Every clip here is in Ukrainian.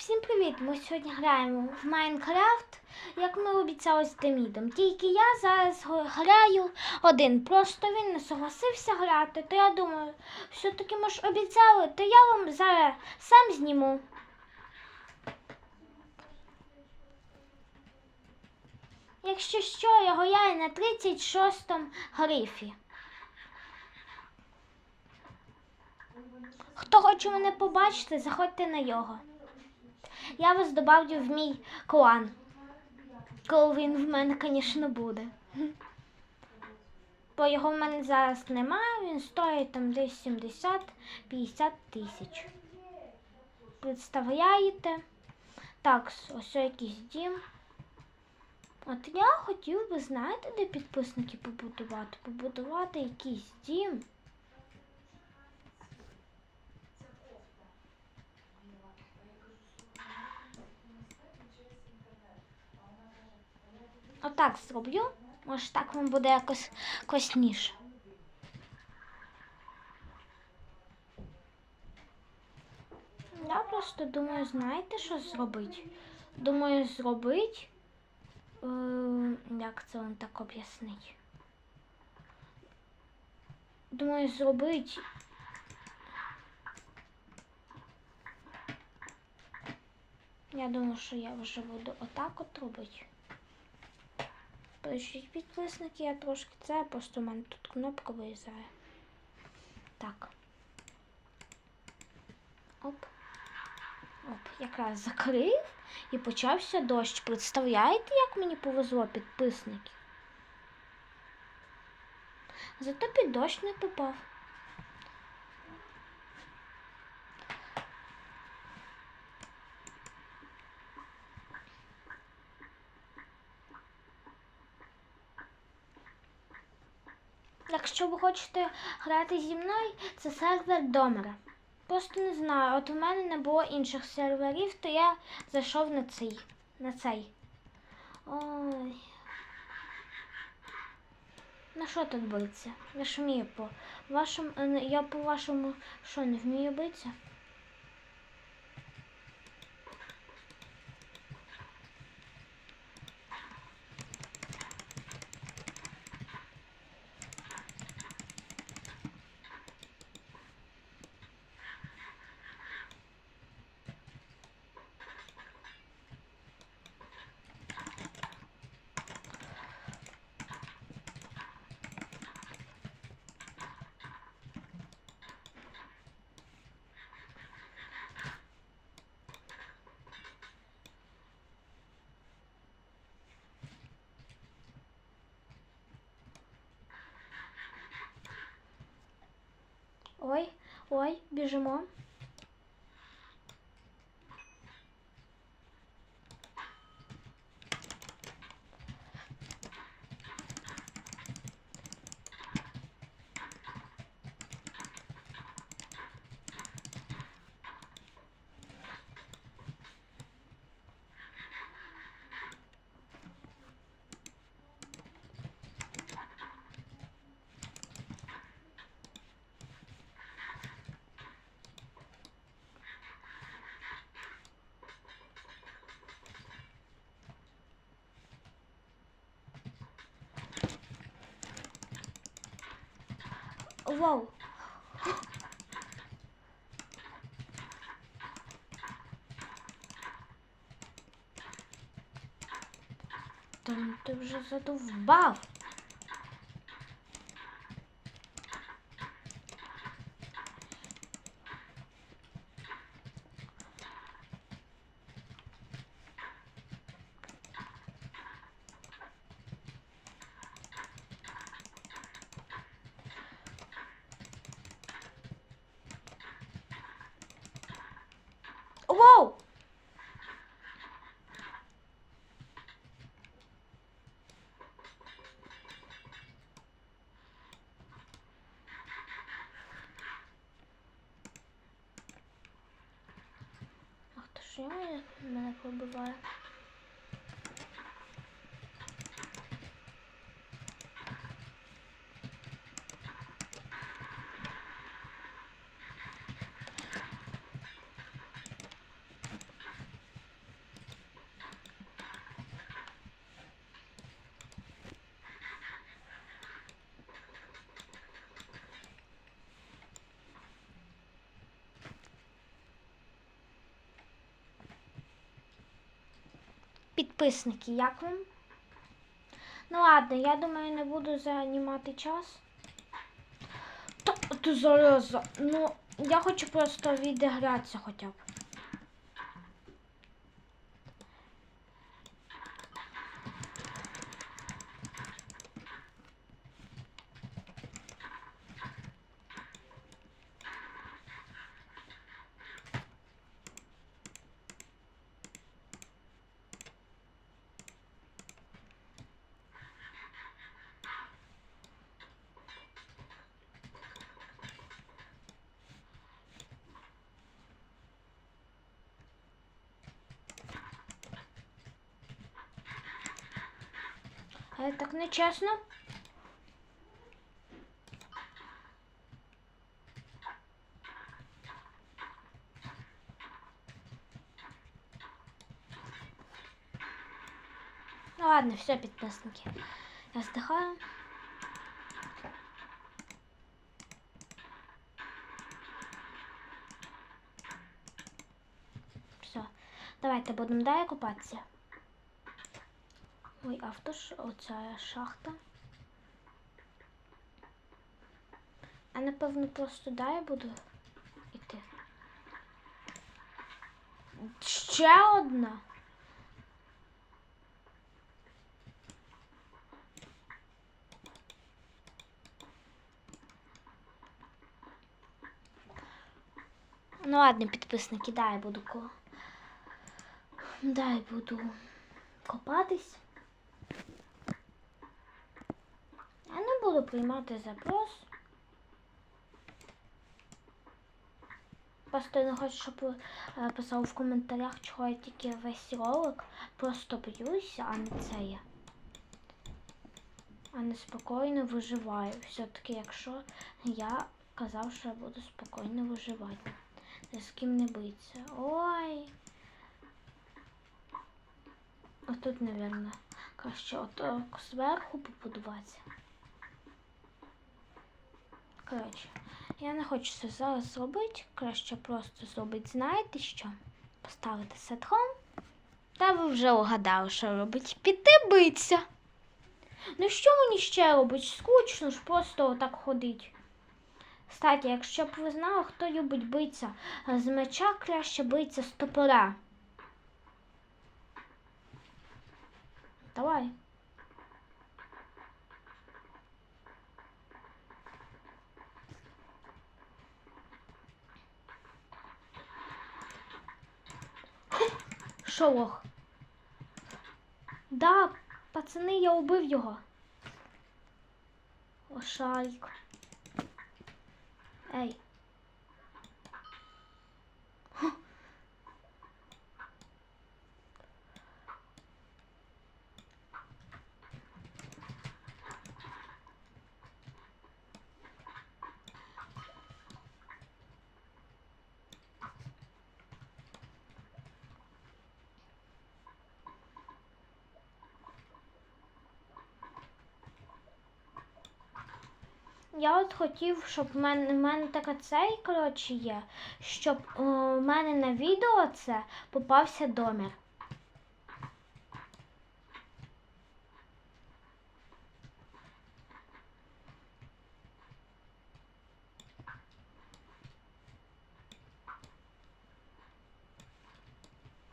Всім привіт! Ми сьогодні граємо в Майнкрафт, як ми обіцяли з Демідом. Тільки я зараз граю один. Просто він не согласився грати. То я думаю, все-таки ми ж обіцяли, то я вам зараз сам зніму. Якщо що, я гуляю на 36-му грифі. Хто хоче мене побачити, заходьте на його. Я вас добавлю в мій клан. Коли він в мене, звісно, буде. Бо його в мене зараз немає, він стоїть там десь 70-50 тисяч. Представляєте? Так, ось якийсь дім. От я хотів би, знаєте, де підписники побудувати? Побудувати якийсь дім. Отак зроблю. Може так вам буде якось класніше. Я просто думаю, знаєте, що зробити? Думаю, зробити. Е, як це вам так об'яснить? Думаю, зробити. Я думаю, що я вже буду отак от робити. Пишіть підписники, я трошки це, просто в мене тут кнопка вирізає. Так. Оп. Оп, якраз закрив і почався дощ. Представляєте, як мені повезло підписники? Зато під дощ не попав. Якщо ви хочете грати зі мною, це сервер Домера. Просто не знаю, от у мене не було інших серверів, то я зайшов на цей. На цей. Ой. На що тут биться? Я ж вмію по вашому. е, Я по вашому що не вмію битися? Ой, ой, біжимо. Вау. Там ти вже задовбав. Вау! Ах ти що мене, мене побиває? Підписники, як вам? Ну ладно, я думаю, не буду займати час. Та ти зараза. Ну, я хочу просто відігратися хоча б. Але так нечесно. Ну ладно, все, підписники. Я здихаю. Все, давайте будемо далі купатися. Ой, а хто ж оця шахта? А напевно просто далі буду йти. Ще одна. Ну ладно, підписники, дай буду ко. Дай буду копатись. Я не буду приймати запрос. Просто не хочу, щоб е, писав в коментарях, чого я тільки весь ролик. Просто б'юся, а не це я. А не спокійно виживаю. Все-таки, якщо я казав, що я буду спокійно виживати. Ні з ким не биться. Ой. Отут, мабуть, краще от зверху побудуватися. Коротше, я не хочу це зараз зробити. Краще просто зробити, знаєте що? Поставити сетхом. Та ви вже угадали, що робить. Піти битися. Ну що мені ще робить? Скучно ж просто отак ходить. Кстати, якщо б ви знали, хто любить битися з меча, краще битися з топора. Давай. Шолох. Да, пацани, я убив його. Ошайк. Ей. Я от хотів, щоб в мене, в мене така цей, коротше, є, щоб е, в мене на відео це попався домір.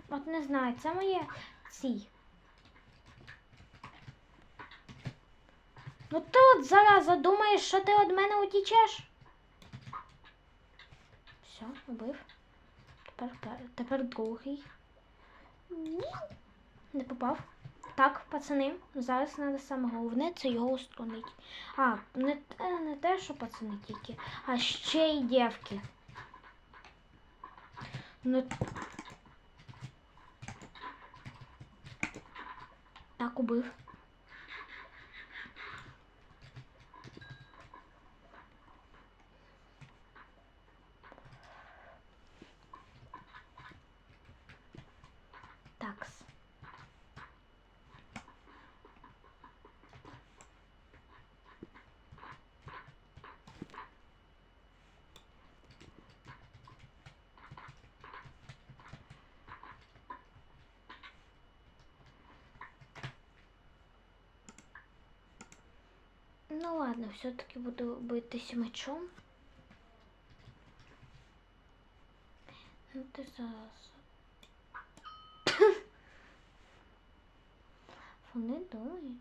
От не знаю, це моє ці. Ну ти от зараза думаєш, що ти від мене утічеш? Все, убив. Тепер, пер- тепер другий. Ні. Не попав. Так, пацани, зараз треба саме головне це його устранити. А, не, не те, що пацани тільки, а ще й дівки. Ну. Так, убив. Ну ладно, все-таки буду битись мечом. Ну ти зараз. Вони думають.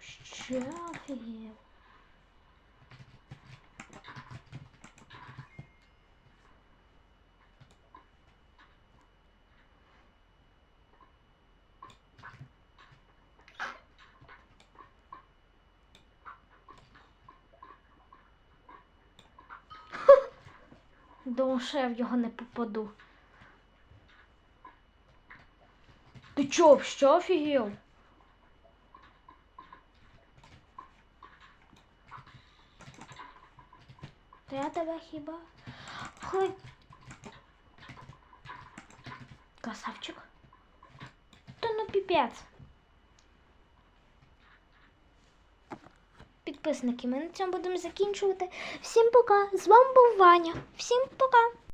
Чо, ще офігел? Думав, що я в його не попаду. Ти чо, що офігел? Я тебе хіба? Хой. Красавчик. Та ну піпець. Підписники, ми на цьому будемо закінчувати. Всім пока! З вами був Ваня. Всім пока!